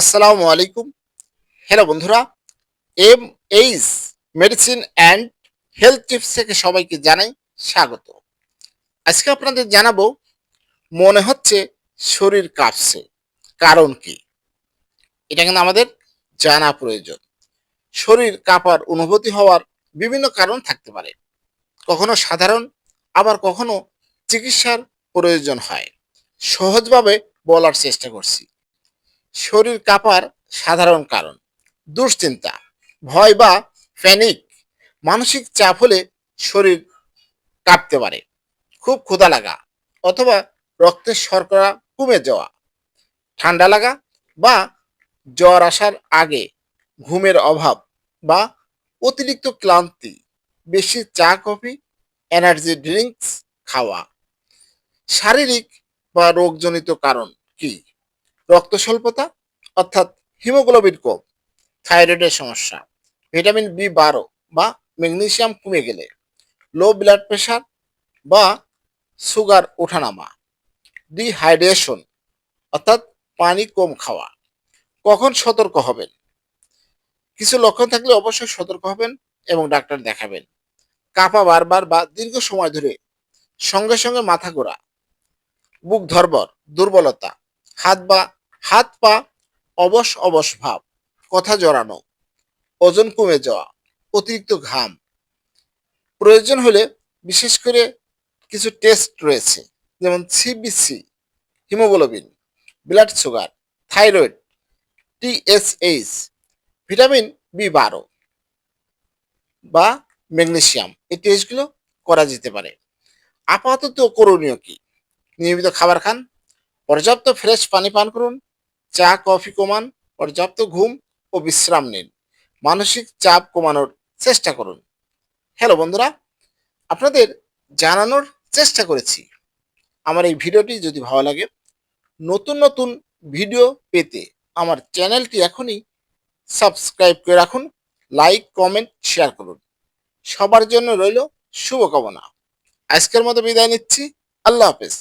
আসসালামু আলাইকুম। হ্যালো বন্ধুরা M H medicine and health tips থেকে সবাইকে জানাই স্বাগত। আজকে আপনাদের জানাব, মনে হচ্ছে শরীর কাঁপছে, কারণ কি? এটা কিন্তু আমাদের জানা প্রয়োজন। শরীর কাঁপার অনুভূতি হওয়ার বিভিন্ন কারণ থাকতে পারে। কখনো সাধারণ, আবার কখনো চিকিৎসার প্রয়োজন হয়। সহজভাবে বলার চেষ্টা করছি। শরীর কাঁপার সাধারণ কারণ। দুশ্চিন্তা, ভয় বা প্যানিক মানসিক চাপ হলে শরীর কাঁপতে পারে, খুব ক্ষুধা লাগা অথবা রক্তের শর্করা কমে যাওয়া, ঠান্ডা লাগা বা জ্বর আসার আগে ঘুমের অভাব বা অতিরিক্ত ক্লান্তি, বেশি চা, কফি এনার্জি ড্রিঙ্কস খাওয়া। শারীরিক বা রোগজনিত কারণ কি? রক্ত স্বল্পতা অর্থাৎ হিমোগ্লোবিন কম, থাইরয়েডের সমস্যা, ভিটামিন বি বারো বা ম্যাগনেসিয়াম কমে গেলে, লো ব্লাড প্রেশার বা সুগার ওঠানামা ডিহাইড্রেশন অর্থাৎ পানি কম খাওয়া। কখন সতর্ক হবেন? কিছু লক্ষণ থাকলে অবশ্যই সতর্ক হবেন এবং ডাক্তার দেখাবেন। কাঁপা বারবার বা দীর্ঘ সময় ধরে সঙ্গে সঙ্গে মাথা ঘোরা, বুক ধরবর দুর্বলতা, হাত বা হাত পা অবশ অবশ ভাব, কথা জড়ানো, ওজন কমে যাওয়া, অতিরিক্ত ঘাম। প্রয়োজন হলে বিশেষ করে কিছু টেস্ট রয়েছে, যেমন CBC haemoglobin blood sugar thyroid TSH vitamin B বারো বা ম্যাগনেশিয়াম এই টেস্টগুলো করা যেতে পারে। আপাতত করণীয় কি? নিয়মিত খাবার খান, পর্যাপ্ত ফ্রেশ পানি পান করুন চা, কফি কমান, পর্যাপ্ত ঘুম ও বিশ্রাম নিন। মানসিক চাপ কমানোর চেষ্টা করুন। হ্যালো বন্ধুরা, আপনাদের জানানোর চেষ্টা করেছি। আমার এই ভিডিওটি যদি ভালো লাগে, নতুন নতুন ভিডিও পেতে আমার চ্যানেলটি এখনই সাবস্ক্রাইব করে রাখুন, লাইক, কমেন্ট, শেয়ার করুন। সবার জন্য রইল শুভকামনা। আজকের মতো বিদায় নিচ্ছি। আল্লাহ হাফেজ।